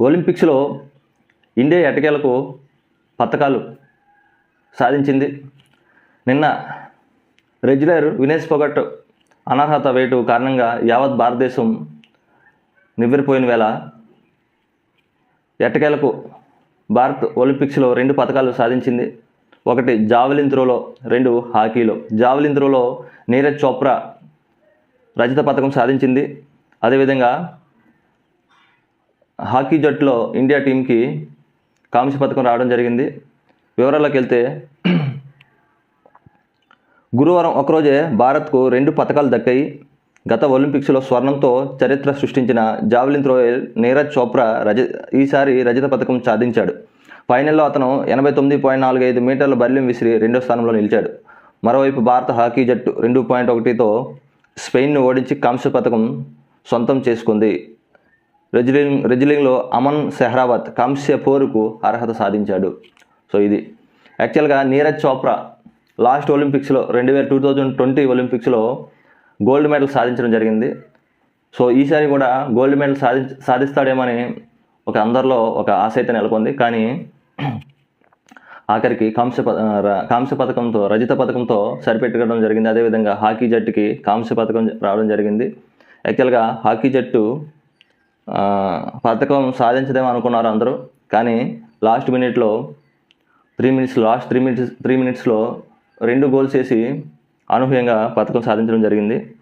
ఒలింపిక్స్లో ఇండియా ఎటకేలకు పథకాలు సాధించింది. నిన్న రెజ్యులర్ వినేష్ పొగట్ అనర్హత వేటు కారణంగా యావత్ భారతదేశం నివ్వెరిపోయిన వేళ ఎట్టకేలకు భారత్ ఒలింపిక్స్లో రెండు పథకాలు సాధించింది. ఒకటి జావలిన్ త్రోలో రెండు హాకీలో. జావలిన్ త్రోలో నీరజ్ చోప్రా రజత పథకం సాధించింది. అదేవిధంగా హాకీ జట్టులో ఇండియా టీంకి కాంస్య పథకం రావడం జరిగింది. వివరాల్లోకి వెళ్తే గురువారం ఒకరోజే భారత్కు రెండు పథకాలు దక్కాయి. గత ఒలింపిక్స్లో స్వర్ణంతో చరిత్ర సృష్టించిన జావలిన్ థ్రోయర్ నీరజ్ చోప్రా రజ ఈసారి రజత పథకం సాధించాడు. ఫైనల్లో అతను ఎనభై తొమ్మిది పాయింట్ నాలుగు ఐదు మీటర్ల బరిలిం విసిరి రెండో స్థానంలో నిలిచాడు. మరోవైపు భారత హాకీ జట్టు రెండు పాయింట్ ఒకటితో స్పెయిన్ను ఓడించి కాంస్య పథకం సొంతం చేసుకుంది. రెజ్లింగ్ రెజ్లింగ్లో అమన్ సెహ్రావత్ కాంస్య పోరుకు అర్హత సాధించాడు. సో ఇది. యాక్చువల్గా నీరజ్ చోప్రా లాస్ట్ ఒలింపిక్స్లో రెండు వేల టూ థౌజండ్ ట్వంటీ ఒలింపిక్స్లో గోల్డ్ మెడల్ సాధించడం జరిగింది. సో ఈసారి కూడా గోల్డ్ మెడల్ సాధి సాధిస్తాడేమని ఒక అందరిలో ఒక ఆశ అయితే నెలకొంది. కానీ ఆఖరికి కాంస్య ప ర- కాంస్య పథకంతో రజిత పథకంతో సరిపెట్టుకోవడం జరిగింది. అదేవిధంగా హాకీ జట్టుకి కాంస్య పథకం రావడం జరిగింది. యాక్చువల్గా హాకీ జట్టు పథకం సాధించదేమో అనుకున్నారు అందరూ. కానీ లాస్ట్ మినిట్లో three minutes last three minutes three మినిట్స్లో రెండు గోల్స్ వేసి అనూహ్యంగా పథకం సాధించడం జరిగింది.